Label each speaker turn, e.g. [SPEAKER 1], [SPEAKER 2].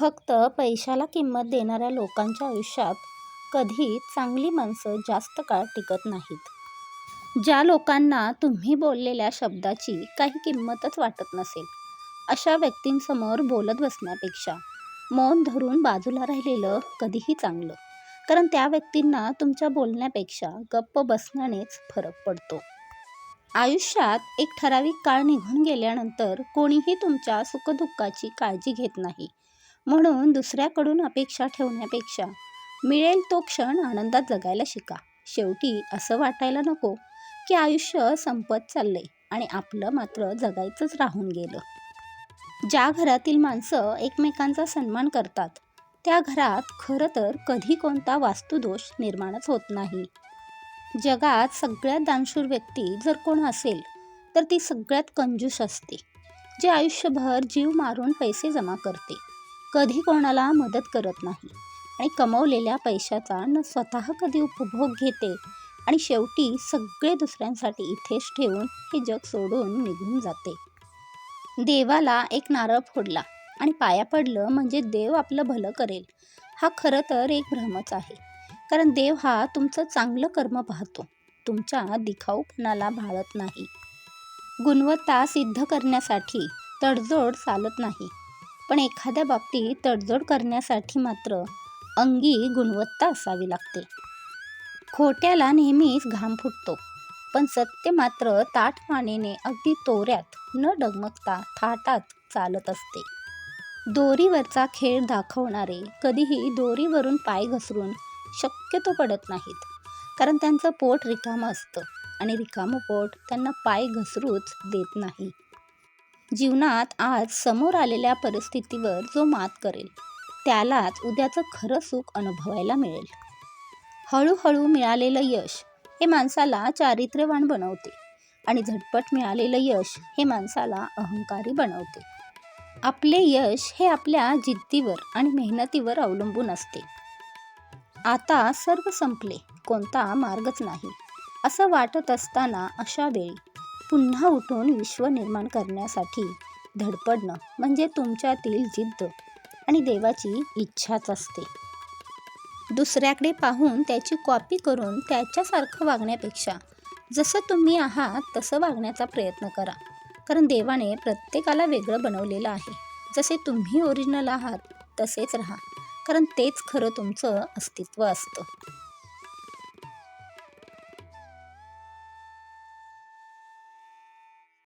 [SPEAKER 1] फक्त पैशाला किंमत देणाऱ्या लोकांच्या आयुष्यात कधी चांगली माणसं जास्त काळ टिकत नाहीत. ज्या लोकांना तुम्ही बोललेल्या शब्दाची काही किंमतच वाटत नसेल अशा व्यक्तींसमोर बोलत बसण्यापेक्षा मौन धरून बाजूला राहिलेलं कधीही चांगलं. कारण त्या व्यक्तींना तुमच्या बोलण्यापेक्षा गप्प बसण्यानेच फरक पडतो. आयुष्यात एक ठराविक काळ निघून गेल्यानंतर कोणीही तुमच्या सुखदुःखाची काळजी घेत नाही. म्हणून दुसऱ्याकडून अपेक्षा ठेवण्यापेक्षा मिळेल तो क्षण आनंदात जगायला शिका. शेवटी असं वाटायला नको की आयुष्य संपत चाललंय आणि आपलं मात्र जगायचंच राहून गेलं. ज्या घरातील माणसं एकमेकांचा सन्मान करतात त्या घरात खरं तर कधी कोणता वास्तुदोष निर्माणच होत नाही. जगात सगळ्यात दानशूर व्यक्ती जर कोण असेल तर ती सगळ्यात कंजूस असते जे आयुष्यभर जीव मारून पैसे जमा करते. कधी कोणाला मदत करत नाही. आणि कमवलेल्या पैशाचा न स्वतः कधी उपभोग घेते आणि शेवटी सगळे दुसऱ्यांसाठी इथेच ठेवून हे जग सोडून निघून जाते. देवाला एक नारळ फोडला आणि पाया पडलं म्हणजे देव आपलं भलं करेल. हा खरं तर एक भ्रमच आहे. कारण देव हा तुमचं चांगलं कर्म पाहतो. तुमच्या दिखाऊपणाला भाळत नाही. गुणवत्ता सिद्ध करण्यासाठी तडजोड चालत नाही. पण एखाद्या बाबतीत तडजोड करण्यासाठी मात्र अंगी गुणवत्ता असावी लागते. खोट्याला नेहमीच घाम फुटतो पण सत्य मात्र ताठमानेने अगदी तोऱ्यात न डगमगता थाटात चालत असते. दोरीवरचा खेळ दाखवणारे कधीही दोरीवरून पाय घसरून शक्यतो पडत नाहीत कारण त्यांचं पोट रिकामं असतं आणि रिकामं पोट त्यांना पाय घसरूच देत नाही. जीवनात आज समोर आलेल्या परिस्थितीवर जो मात करेल त्यालाच उद्याचं खरं सुख अनुभवायला मिळेल. हळूहळू मिळालेलं यश हे माणसाला चारित्र्यवान बनवते आणि झटपट मिळालेलं यश हे माणसाला अहंकारी बनवते. आपले यश हे आपल्या जिद्दीवर आणि मेहनतीवर अवलंबून असते. आता सर्व संपले कोणता मार्गच नाही. असं वाटत असताना अशा वेळी पुन्हा उठून विश्व निर्माण करण्यासाठी धडपडणं म्हणजे तुमच्यातील जिद्द आणि देवाची इच्छाच असते. दुसऱ्याकडे पाहून त्याची कॉपी करून त्याच्यासारखं वागण्यापेक्षा जसं तुम्ही आहात तसं वागण्याचा प्रयत्न करा. कारण देवाने प्रत्येकाला वेगळं बनवलेलं आहे. जसे तुम्ही ओरिजिनल आहात तसेच राहा. कारण तेच खरं तुमचं अस्तित्व असतं.